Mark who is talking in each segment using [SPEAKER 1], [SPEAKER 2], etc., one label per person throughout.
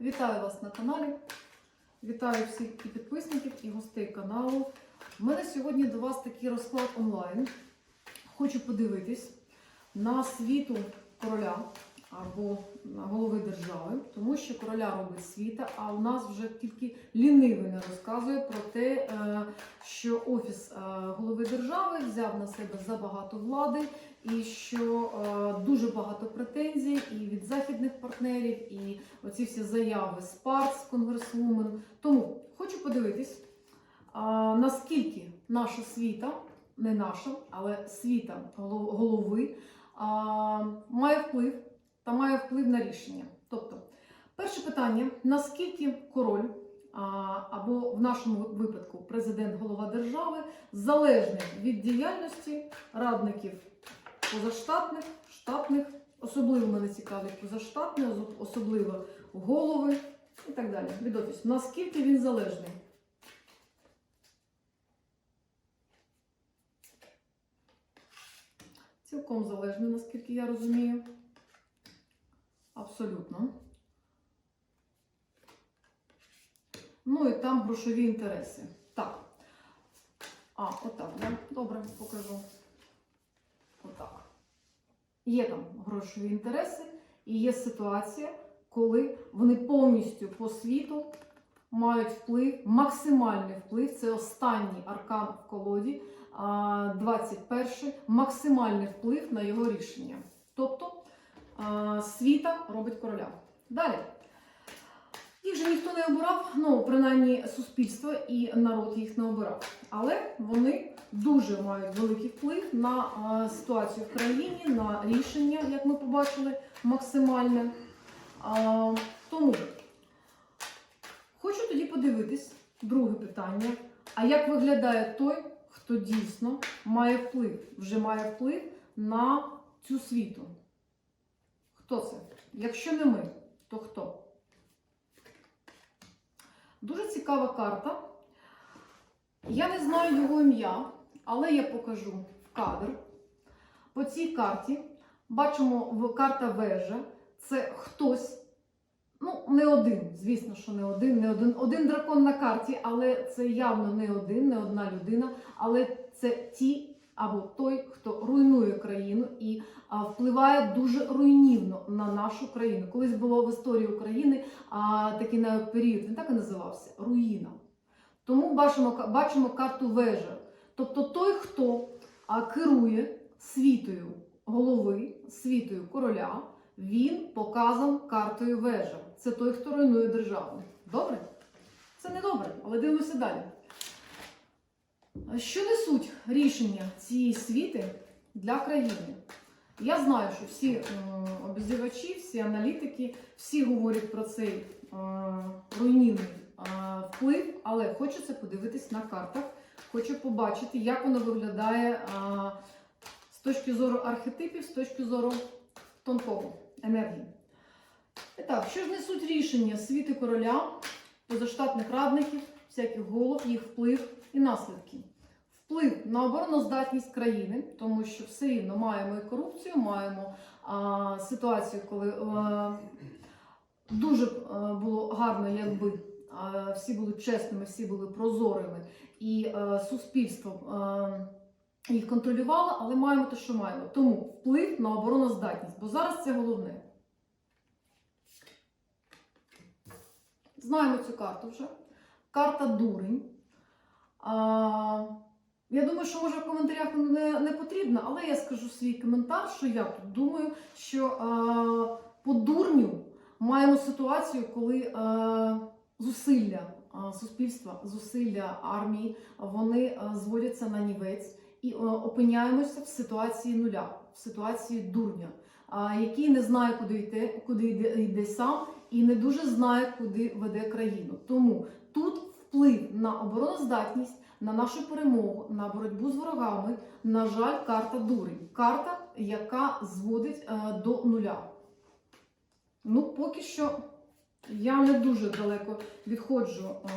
[SPEAKER 1] Вітаю вас на каналі. Вітаю всіх і підписників, і гостей каналу. У мене сьогодні до вас такий розклад онлайн. Хочу подивитись на світу короля або голови держави, тому що короля робить світа, а у нас вже тільки лінивий не розказує про те, е, що офіс е, голови держави взяв на себе забагато влади, і що е, дуже багато претензій і від західних партнерів, і оці всі заяви Спарц, Конгресвумен. Тому хочу подивитись, наскільки наша світа, не наша, але світа голови має вплив та має вплив на рішення. Тобто, перше питання: наскільки король або в нашому випадку президент голова держави залежний від діяльності радників позаштатних, штатних, особливо мене цікавлять позаштатні, особливо голови і так далі. Від офісу. Наскільки він залежний? Цілком залежний, наскільки я розумію. Абсолютно. Ну і там грошові інтереси. Так. А, отак, да? Добре, покажу. Отак. Є там грошові інтереси, і є ситуація, коли вони повністю по світу мають вплив, максимальний вплив. Це останній аркан в колоді, а, 21 максимальний вплив на його рішення. Тобто світа робить короля. Далі. Їх же ніхто не обирав, ну, принаймні суспільство і народ їх не обирав. Але вони дуже мають великий вплив на ситуацію в країні, на рішення, як ми побачили, максимальне. Тому хочу тоді подивитись, друге питання. А як виглядає той, хто дійсно має вплив, вже має вплив на цю світу? Хто це? Якщо не ми, то хто? Дуже цікава карта. Я не знаю його ім'я, але я покажу в кадр. По цій карті бачимо карта вежа. Це хтось, ну, не один, звісно, що не один, не один. Один дракон на карті, але це явно не один, не одна людина. Але це ті або той, хто руйнує країну і а, впливає дуже руйнівно на нашу країну. Колись було в історії України а, такий період, він так і називався руїна. Тому бачимо, бачимо карту вежа. Тобто той, хто а, керує світою голови, світою короля, він показан картою вежа. Це той, хто руйнує державу. Добре? Це не добре, але дивимося далі. Що несуть рішення цієї світи для країни? Я знаю, що всі е, обозрівачі, всі аналітики, всі говорять про цей е, руйнівний е, вплив, але хочеться подивитись на картах, хочу побачити, як воно виглядає з точки зору архетипів, з точки зору тонкого енергії. І так, що ж несуть рішення світи короля, позаштатних радників, всяких голов, їх вплив і наслідки? Вплив на обороноздатність країни, тому що все рівно маємо і корупцію, маємо а, ситуацію, коли а, дуже а, було гарно, якби а, всі були чесними, всі були прозорими, і а, суспільство а, їх контролювало, але маємо те, що маємо. Тому вплив на обороноздатність, бо зараз це головне. Знаємо цю карту вже. Карта дурень. А, я думаю, що може в коментарях не, не потрібно, але я скажу свій коментар, що я тут думаю, що а, по дурню маємо ситуацію, коли а, зусилля а, суспільства, зусилля армії, вони а, зводяться на нівець і а, опиняємося в ситуації нуля, в ситуації дурня, який не знає, куди йде, куди йде, йде сам, і не дуже знає, куди веде країну. Тому тут вплив на обороноздатність на нашу перемогу, на боротьбу з ворогами, на жаль, карта дурень. Карта, яка зводить е, до нуля. Ну, поки що я не дуже далеко відходжу е,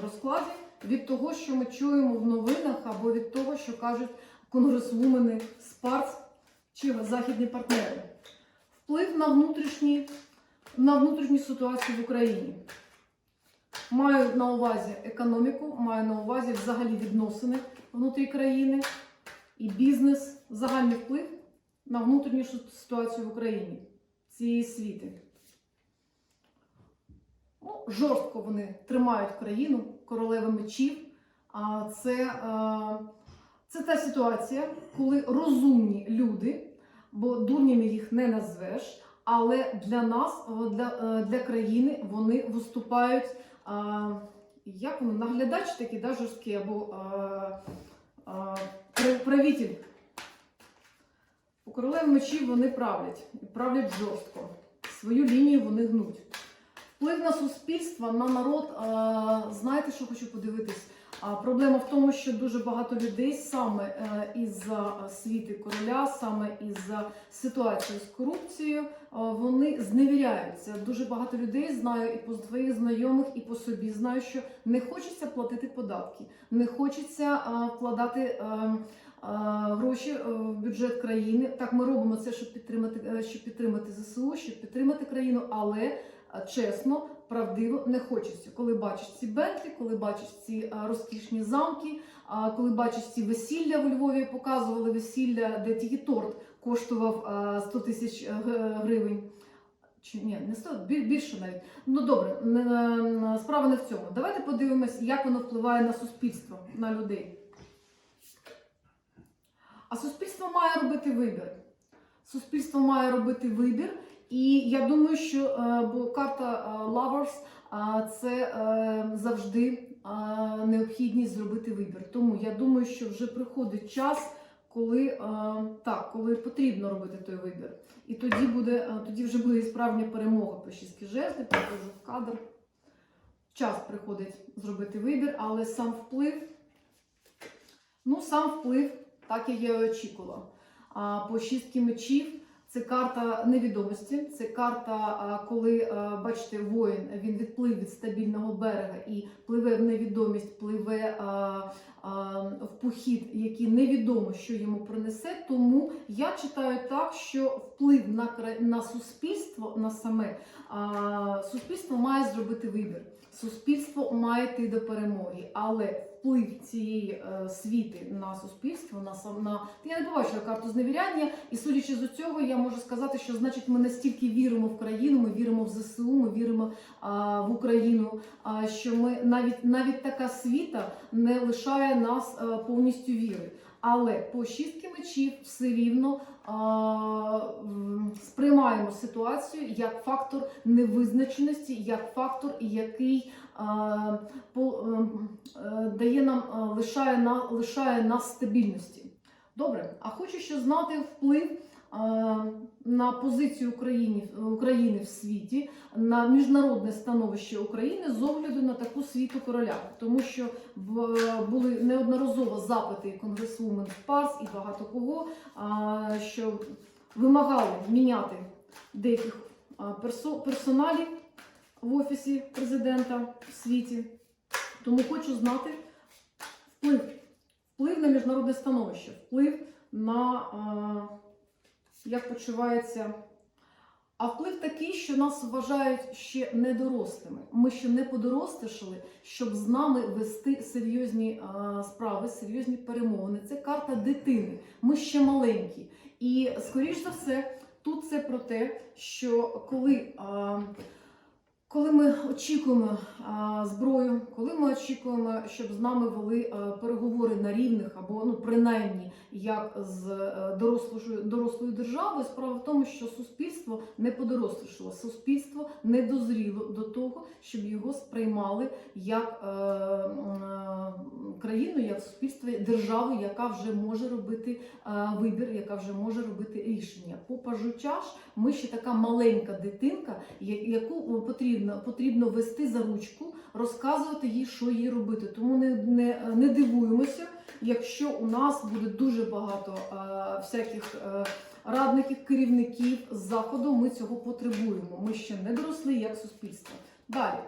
[SPEAKER 1] в розкладі від того, що ми чуємо в новинах, або від того, що кажуть конгресвумени, спарц чи західні партнери. Вплив на внутрішні на внутрішню ситуацію в Україні. Маю на увазі економіку, маю на увазі взагалі відносини внутрі країни і бізнес, загальний вплив на внутрішню ситуацію в Україні цієї світи. Ну, жорстко вони тримають країну королеви мечів. А це, е, це та ситуація, коли розумні люди, бо дурнями їх не назвеш, але для нас, для, е, для країни, вони виступають як воно, наглядач такий, да, жорсткий, або а, а, пра- правитель. У королеви мечів вони правлять, правлять жорстко. Свою лінію вони гнуть. Вплив на суспільство, на народ. а, Знаєте, що хочу подивитись? Проблема в тому, що дуже багато людей саме е, із-за світи короля, саме із-за ситуації з корупцією, е, вони зневіряються. Дуже багато людей знаю і по своїх знайомих, і по собі знаю, що не хочеться платити податки, не хочеться е, вкладати. Гроші в бюджет країни. Так, ми робимо це, щоб підтримати, щоб підтримати ЗСУ, щоб підтримати країну, але чесно, правдиво не хочеться. Коли бачиш ці Бентлі, коли бачиш ці розкішні замки, коли бачиш ці весілля в Львові, показували весілля, де тільки торт коштував е, 100 тисяч е, гривень. Чи ні, не 100, більше навіть. Ну добре, справа не в цьому. Давайте подивимось, як воно впливає на суспільство, на людей. А суспільство має робити вибір. Суспільство має робити вибір, і я думаю, що е, бо карта е, Lovers е, це завжди необхідність зробити вибір. Тому я думаю, що вже приходить час, коли так, коли потрібно робити той вибір. І тоді буде, тоді вже буде і справжня перемога по шістки жезлів, покажу в кадр. Час приходить зробити вибір, але сам вплив, ну сам вплив, так як я і очікувала. По шістки мечів це карта невідомості, це карта, коли бачите, воїн він відплив від стабільного берега і пливе в невідомість, пливе в похід, який невідомо, що йому принесе. Тому я читаю так, що вплив на на суспільство, на саме суспільство має зробити вибір. Суспільство має йти до перемоги, але вплив цієї е, світи на суспільство, на сам на я не побачила карту зневіряння, і судячи з цього, я можу сказати, що значить ми настільки віримо в країну, ми віримо в ЗСУ, ми віримо а, в Україну. А що ми навіть навіть така світа не лишає нас а, повністю віри. Але по шістки мечів все рівно а, сприймаємо ситуацію як фактор невизначеності, як фактор, який е, дає нам е, лишає, лишає нас стабільності. Добре, а хочу ще знати вплив е, на позицію України, України в світі, на міжнародне становище України з огляду на таку світу короля, тому що були неодноразово запити конгресвумен Спарс і багато кого, що вимагали міняти деяких персоналів в офісі президента в світі. Тому хочу знати вплив, вплив на міжнародне становище, вплив на а, як почувається. А вплив такий, що нас вважають ще недорослими. Ми ще не подорослішали, щоб з нами вести серйозні а, справи, серйозні перемовини. Це карта дитини. Ми ще маленькі. І скоріш за все, тут це про те, що коли. А, коли ми очікуємо а, зброю, коли ми очікуємо, щоб з нами вели а, переговори на рівних або ну принаймні як з е, дорослою, дорослою державою, справа в тому, що суспільство не подорослішало, суспільство не дозріло до того, щоб його сприймали як е, е, країну, як суспільство, державу, яка вже може робити е, вибір, яка вже може робити рішення. По пажу чаш ми ще така маленька дитинка, яку потрібно, потрібно вести за ручку, розказувати їй, що їй робити. Тому не, не, не дивуємося, якщо у нас буде дуже багато е, всяких е, радників, керівників з заходу, ми цього потребуємо. Ми ще не доросли як суспільство. Далі.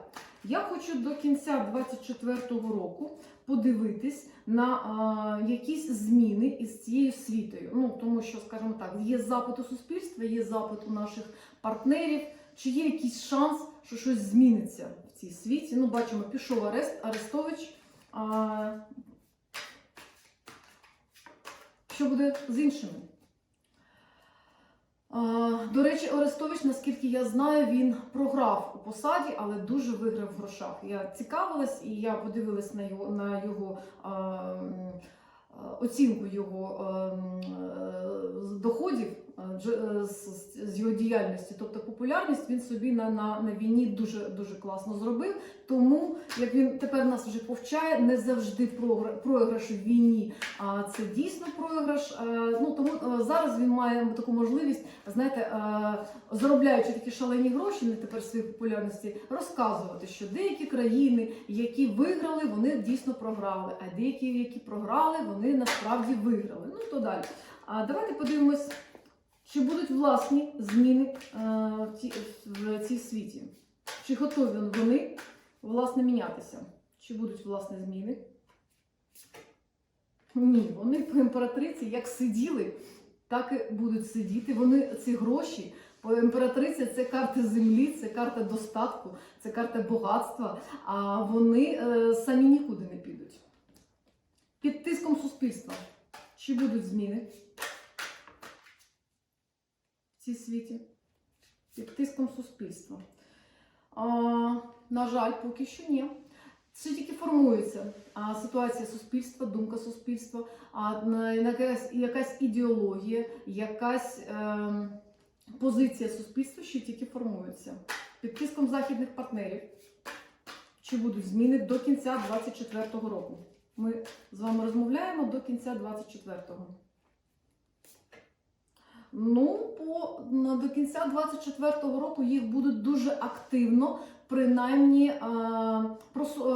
[SPEAKER 1] Я хочу до кінця 24-го року подивитись на а, якісь зміни із цією світою. Ну тому що, скажімо так, є запит у суспільства, є запит у наших партнерів, чи є якийсь шанс, що щось зміниться в цій світі. Ну, бачимо, пішов Арест, Арестович. А, що буде з іншими? До речі, Орестович, наскільки я знаю, він програв у посаді, але дуже виграв в грошах. Я цікавилась і я подивилась на його на його оцінку його е, доходів з, з- з його діяльності. Тобто популярність він собі на, на, на війні дуже дуже класно зробив. Тому як він тепер нас вже повчає, не завжди програш в війні, а це дійсно програш. Е, Ну тому е, зараз він має таку можливість, знаєте, е, заробляючи такі шалені гроші на тепер своїй популярності, розказувати, що деякі країни, які виграли, вони дійсно програли, а деякі, які програли, вони насправді виграли. Ну то далі. А давайте подивимось, чи будуть власні зміни е, в ці- в цій світі. Чи готові вони власне мінятися? Чи будуть власне зміни? Ні, вони по імператриці як сиділи, так і будуть сидіти. Вони ці гроші. По імператриці це карта землі, це карта достатку, це карта багатства, а вони е, самі нікуди не підуть. Під тиском суспільства. Чи будуть зміни цій світі? Під тиском суспільства. А, на жаль, поки що ні. Це тільки формується а, ситуація суспільства, думка суспільства, а якась, якась ідеологія, якась ем, позиція суспільства, що тільки формується. Під тиском західних партнерів. Чи будуть зміни до кінця 2024 року? Ми з вами розмовляємо до кінця 2024-го. Ну, по, до кінця 2024 року їх будуть дуже активно, принаймні, е, просу, е,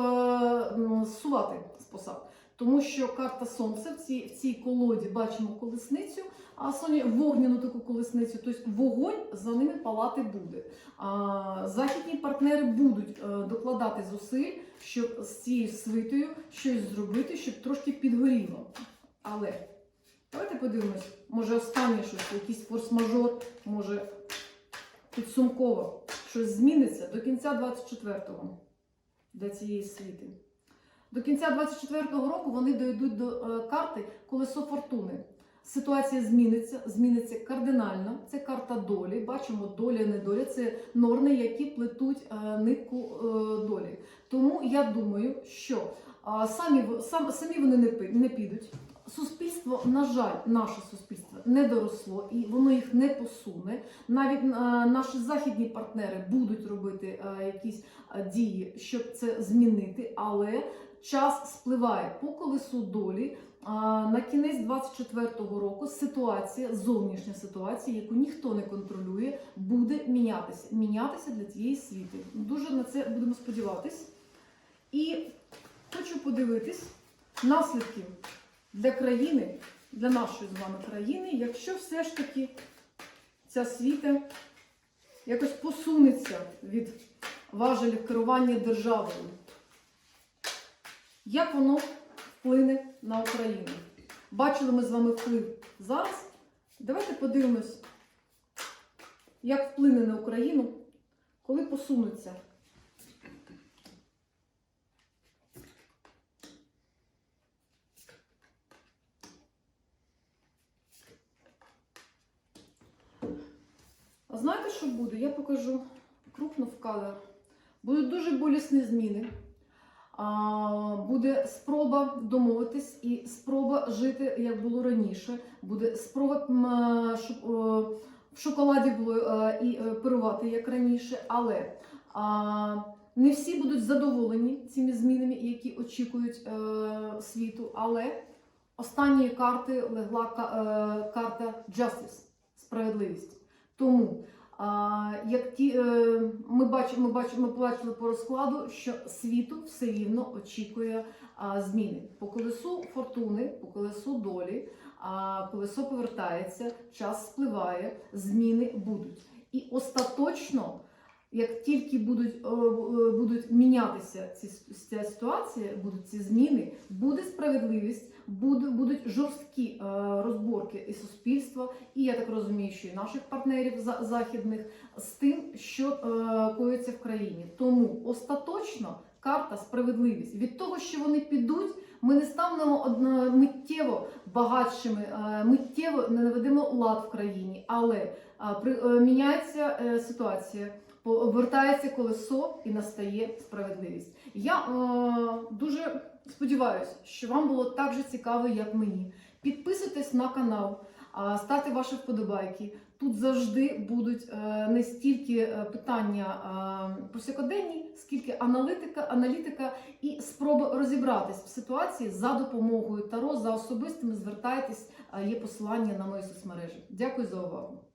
[SPEAKER 1] м, зсувати з посад. Тому що карта Сонця в цій, в цій колоді бачимо колесницю, а соні вогняну таку колесницю, тобто вогонь за ними палати буде. А, західні партнери будуть е, докладати зусиль, щоб з цією свитою щось зробити, щоб трошки підгоріло. Але давайте подивимось, може останнє щось, якийсь форс-мажор, може підсумково щось зміниться до кінця 24-го для цієї світи. До кінця 24-го року вони дійдуть до е, карти колесо фортуни. Ситуація зміниться, зміниться кардинально. Це карта долі. Бачимо, доля, недоля це норми, які плетуть е, нитку е, долі. Тому я думаю, що а, самі, сам, самі вони не, не підуть. Суспільство, на жаль, наше суспільство не доросло і воно їх не посуне. Навіть е, наші західні партнери будуть робити е, якісь е, дії, щоб це змінити, але час спливає по колесу долі. На кінець 24-го року ситуація, зовнішня ситуація, яку ніхто не контролює, буде мінятися. Мінятися для цієї світи. Дуже на це будемо сподіватись. І хочу подивитись наслідки для країни, для нашої з вами країни, якщо все ж таки ця світа якось посунеться від важелів керування державою. Як воно вплине на Україну? Бачили ми з вами вплив зараз. Давайте подивимось, як вплине на Україну, коли посунуться. А знаєте, що буде? Я покажу крупно в кадр. Будуть дуже болісні зміни. Буде спроба домовитись і спроба жити, як було раніше. Буде спроба е, е, в шоколаді було е, і пирувати, як раніше. Але не всі будуть задоволені цими змінами, які очікують світу. Але останньої карти легла карта Justice справедливість. Тому як ті, е, ми бачимо, ми бачимо, ми бачили по розкладу, що світу все рівно очікує зміни. По колесу фортуни, по колесу долі, а, колесо повертається, час спливає, зміни будуть. І остаточно Як тільки будуть, будуть мінятися ці ця ситуація, будуть ці зміни, буде справедливість, буде, будуть жорсткі е, розборки і суспільства, і я так розумію, що і наших партнерів за- західних з тим, що е, коїться в країні. Тому остаточно карта справедливість від того, що вони підуть. Ми не станемо миттєво багатшими, е, миттєво не наведемо лад в країні, але при- міняється ситуація, повертається колесо і настає справедливість. Я е, дуже сподіваюся, що вам було так же цікаво, як мені. Підписуйтесь на канал, ставте ваші вподобайки. Тут завжди будуть е, не стільки е, питання повсякоденні, скільки аналітика, аналітика і спроби розібратись в ситуації за допомогою таро, за особистими звертайтесь, є посилання на мої соцмережі. Дякую за увагу.